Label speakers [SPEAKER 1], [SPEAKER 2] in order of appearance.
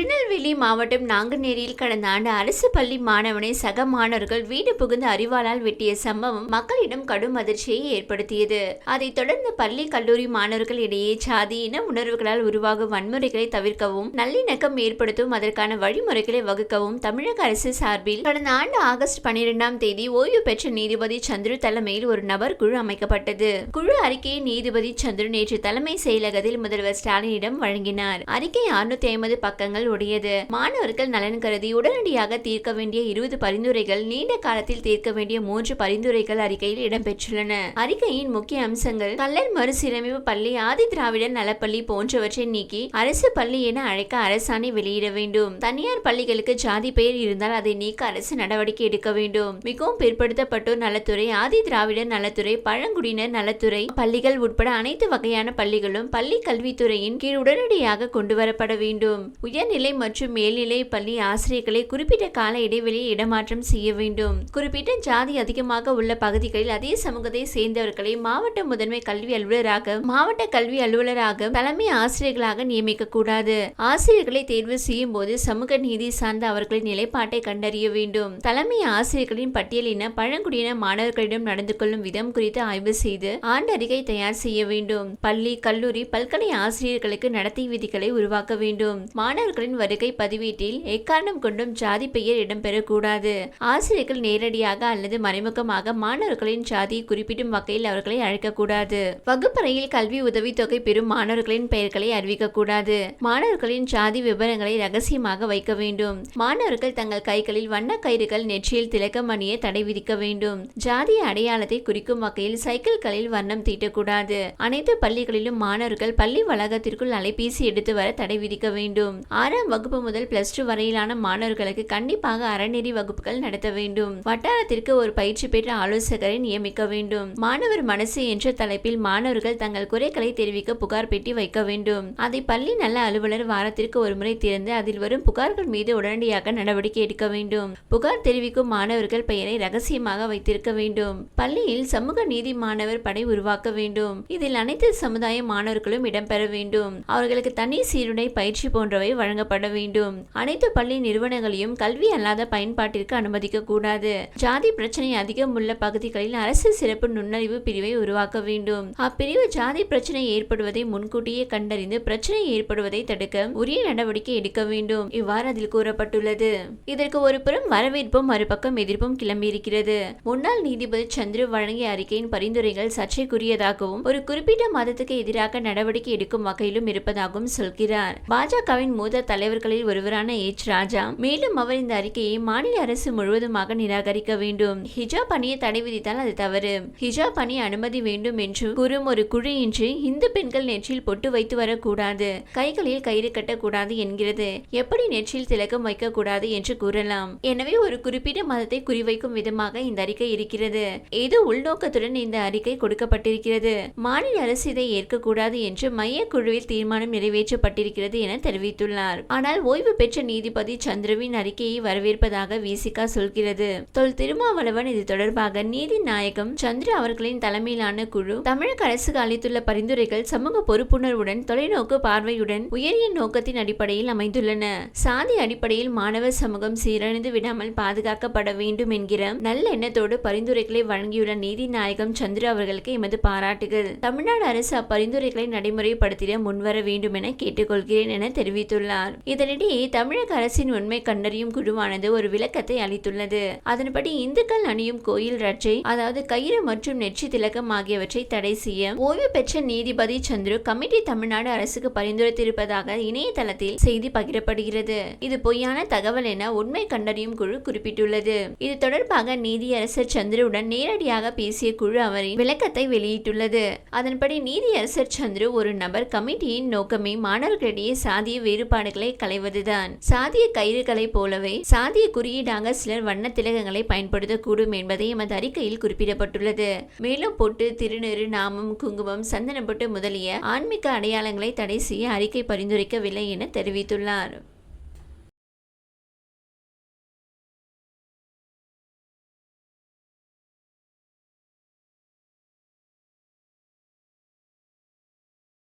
[SPEAKER 1] திருநெல்வேலி மாவட்டம் நாங்குநேரியில் கடந்த ஆண்டு அரசு பள்ளி மாணவனை சக மாணவர்கள் வீடு புகுந்து அறிவாளால் வெட்டிய சம்பவம் மக்களிடம் கடும் அதிர்ச்சியை ஏற்படுத்தியது. அதைத் தொடர்ந்து பள்ளி கல்லூரி மாணவர்கள் இடையே சாதி இன உணர்வுகளால் உருவாகும் வன்முறைகளை தவிர்க்கவும் நல்லிணக்கம் ஏற்படுத்தவும் அதற்கான வழிமுறைகளை வகுக்கவும் தமிழக அரசு சார்பில் கடந்த ஆண்டு ஆகஸ்ட் பனிரெண்டாம் தேதி ஓய்வு பெற்ற நீதிபதி சந்துரு தலைமையில் ஒரு நபர் குழு அமைக்கப்பட்டது. குழு அறிக்கையை நீதிபதி சந்துரு நேற்று தலைமை செயலகத்தில் முதல்வர் ஸ்டாலினிடம் வழங்கினார். அறிக்கை அறுநூத்தி ஐம்பது பக்கங்கள் உடையது. மாணவர்கள் நலன் கருதி உடனடியாக தீர்க்க வேண்டிய இருபது பரிந்துரைகள் நீண்ட காலத்தில் தீர்க்க வேண்டிய மூன்று பரிந்துரைகள் அறிக்கையில் இடம்பெற்றுள்ளன. அறிக்கையின் முக்கிய அம்சங்கள் கல்லர் மறுசீரமைப்பு பள்ளி ஆதி திராவிடர் நலப்பள்ளி போன்றவற்றை நீக்கி அரசு பள்ளி என அழைக்க அரசாணை வெளியிட வேண்டும். தனியார் பள்ளிகளுக்கு ஜாதி பெயர் இருந்தால் அதை நீக்க அரசு நடவடிக்கை எடுக்க வேண்டும். மிகவும் பிற்படுத்தப்பட்டோர் நலத்துறை ஆதி திராவிடர் நலத்துறை பழங்குடியினர் நலத்துறை பள்ளிகள் உட்பட அனைத்து வகையான பள்ளிகளும் பள்ளி கல்வித்துறையின் கீழ் உடனடியாக கொண்டு வரப்பட வேண்டும். உயர்நிலை மற்றும் மேல்நிலை பள்ளி ஆசிரியர்களை குறிப்பிட்ட கால இடைவெளியில் இடமாற்றம் செய்ய வேண்டும். குறிப்பிட்ட ஜாதி அதிகமாக உள்ள பகுதிகளில் அதே சமூகத்தை சேர்ந்தவர்களை மாவட்ட முதன்மை கல்வி அலுவலராக மாவட்ட கல்வி அலுவலராக தலைமை ஆசிரியர்களாக நியமிக்க கூடாது. ஆசிரியர்களை தேர்வு செய்யும் போது சமூக நீதி சார்ந்த அவர்களின் நிலைப்பாட்டை கண்டறிய வேண்டும். தலைமை ஆசிரியர்களின் பட்டியலின பழங்குடியின மாணவர்களிடம் நடந்து கொள்ளும் விதம் குறித்து ஆய்வு செய்து ஆண்டறிக்கை தயார் செய்ய வேண்டும். பள்ளி கல்லூரி பல்கலை ஆசிரியர்களுக்கு நடத்தை விதிகளை உருவாக்க வேண்டும். மாணவர்களின் வருகை பதிவீட்டில் எக்காரணம் கொண்டும் ஜாதி பெயர் இடம்பெறக்கூடாது. ஆசிரியர்கள் நேரடியாக அல்லது மறைமுகமாக மாணவர்களின் ஜாதியை குறிப்பிடும் வகையில் அவர்களை அழைக்கக்கூடாது. வகுப்பறையில் கல்வி உதவித்தொகை பெறும் மாணவர்களின் பெயர்களை அறிவிக்கக்கூடாது. மாணவர்களின் ஜாதி விவரங்களை ரகசியமாக வைக்க வேண்டும். மாணவர்கள் தங்கள் கைகளில் வண்ண கயிறுகள் நெற்றியில் திலக்கம் அணிய தடை விதிக்க வேண்டும். ஜாதி அடையாளத்தை குறிக்கும் வகையில் சைக்கிள்களில் வண்ணம் தீட்டக்கூடாது. அனைத்து பள்ளிகளிலும் மாணவர்கள் பள்ளி வளாகத்திற்குள் அலைபேசி எடுத்து வர தடை விதிக்க வேண்டும். ஆறாம் வகுப்பு முதல் பிளஸ் டூ வரையிலான மாணவர்களுக்கு கண்டிப்பாக அறநெறி வகுப்புகள் நடத்த வேண்டும். வட்டாரத்திற்கு ஒரு பயிற்சி பெற்ற ஆலோசகரை நியமிக்க வேண்டும். மாணவர் மனசு என்ற தலைப்பில் மாணவர்கள் தங்கள் குறைகளை தெரிவிக்க புகார் பெட்டி வைக்க வேண்டும். அதை பள்ளி நல்ல அலுவலர் வாரத்திற்கு ஒருமுறை திறந்து அதில் வரும் புகார்கள் மீது உடனடியாக நடவடிக்கை எடுக்க வேண்டும். புகார் தெரிவிக்கும் மாணவர்கள் பெயரை ரகசியமாக வைத்திருக்க வேண்டும். பள்ளியில் சமூக நீதி மாணவர் படை உருவாக்க வேண்டும். இதில் அனைத்து சமுதாய மாணவர்களும் இடம்பெற வேண்டும். அவர்களுக்கு தனி சீருடை பயிற்சி போன்றவை வழங்க வழங்கப்பட வேண்டும். அனைத்து பள்ளி நிறுவனங்களையும் கல்வி அல்லாத பயன்பாட்டிற்கு அனுமதிக்க கூடாது. ஜாதி பிரச்சனை அதிகம் உள்ள பகுதிகளில் அரசு சிறப்பு நுண்ணறிவு பிரிவை உருவாக்க வேண்டும். அப்பிரிவு ஜாதி பிரச்சனை ஏற்படுவதை முன்கூட்டியே கண்டறிந்து பிரச்சனை ஏற்படுவதை தடுக்க உரிய நடவடிக்கை எடுக்க வேண்டும். இவ்வாறு அதில் கூறப்பட்டுள்ளது. இதற்கு ஒரு புறம் வரவேற்பும் மறுபக்கம் எதிர்ப்பும் கிளம்பியிருக்கிறது. முன்னாள் நீதிபதி சந்திரு வழங்கிய அறிக்கையின் பரிந்துரைகள் சர்ச்சைக்குரியதாகவும் ஒரு குறிப்பிட்ட மதத்துக்கு எதிராக நடவடிக்கை எடுக்கும் வகையிலும் இருப்பதாகவும் சொல்கிறார். பாஜகவின் மூத்த தலைவர்களில் ஒருவரான எச் ராஜா. மேலும் அவர் இந்த அறிக்கையை மாநில அரசு முழுவதுமாக நிராகரிக்க வேண்டும். ஹிஜாப் அணியை தடை விதித்தால் அது தவறு. ஹிஜாப் அணி அனுமதி வேண்டும் என்று கூறும் ஒரு குழு இன்று இந்து பெண்கள் நெற்றியில் பொட்டு வைத்து வரக்கூடாது. கைகளில் கயிறு கட்டக்கூடாது என்கிறது. எப்படி நெற்றியில் திலகம் வைக்கக்கூடாது என்று கூறலாம். எனவே ஒரு குறிப்பிட்ட மதத்தை குறிவைக்கும் விதமாக இந்த அறிக்கை இருக்கிறது. ஏதோ உள்நோக்கத்துடன் இந்த அறிக்கை கொடுக்கப்பட்டிருக்கிறது. மாநில அரசு இதை ஏற்கக்கூடாது என்று மைய குழுவில் தீர்மானம் நிறைவேற்றப்பட்டிருக்கிறது என தெரிவித்துள்ளார். ஆனால் ஓய்வு பெற்ற நீதிபதி சந்திரவின் அறிக்கையை வரவேற்பதாக விசிகா சொல்கிறது. தொல் திருமாவளவன் இது தொடர்பாக நீதி நாயகம் சந்திர அவர்களின் தலைமையிலான குழு தமிழக அரசுக்கு அளித்துள்ள பரிந்துரைகள் சமூக பொறுப்புணர்வுடன் தொலைநோக்கு பார்வையுடன் உயரிய நோக்கத்தின் அடிப்படையில் அமைந்துள்ளன. சாதி அடிப்படையில் மாணவர் சமூகம் சீரழிந்து விடாமல் பாதுகாக்கப்பட வேண்டும் என்கிற நல்ல எண்ணத்தோடு பரிந்துரைகளை வழங்கியுள்ள நீதி நாயகம் சந்திர அவர்களுக்கு எமது பாராட்டுகள். தமிழ்நாடு அரசு அப்பரிந்துரைகளை நடைமுறைப்படுத்திட முன்வர வேண்டும் என கேட்டுக்கொள்கிறேன் என தெரிவித்துள்ளார். இதனிடையே தமிழக அரசின் உண்மை கண்டறியும் குழுவானது ஒரு விளக்கத்தை அளித்துள்ளது. அதன்படி இந்துக்கள் அணியும் கோயில் ரட்சை அதாவது கயிறு மற்றும் நெற்றி திலகம் ஆகியவற்றை தடை செய்ய ஓய்வு பெற்ற நீதிபதி சந்துரு கமிட்டி தமிழ்நாடு அரசுக்கு பரிந்துரைத்திருப்பதாக இணையதளத்தில் செய்தி பகிரப்படுகிறது. இது பொய்யான தகவல் என உண்மை கண்டறியும் குழு குறிப்பிட்டுள்ளது. இது தொடர்பாக நீதியரசர் சந்திருவுடன் நேரடியாக பேசிய குழு அவரின் விளக்கத்தை வெளியிட்டுள்ளது. அதன்படி நீதியரசர் சந்திரு ஒரு நபர் கமிட்டியின் நோக்கமே மாணவர்களிடையே சாதிய வேறுபாடுகளை களைவதுதான் சாதிய கயிறுகளை போலவே சாதிய குறியீடாக சிலர் வண்ண திலகங்களை பயன்படுத்தக்கூடும் என்பதை எமது அறிக்கையில் குறிப்பிடப்பட்டுள்ளது. மேலும் பொட்டு திருநீறு நாமம் குங்குமம் சந்தனப்பட்டு முதலிய ஆன்மீக அடையாளங்களை தடை செய்ய அறிக்கை பரிந்துரைக்கவில்லை என தெரிவித்துள்ளார்.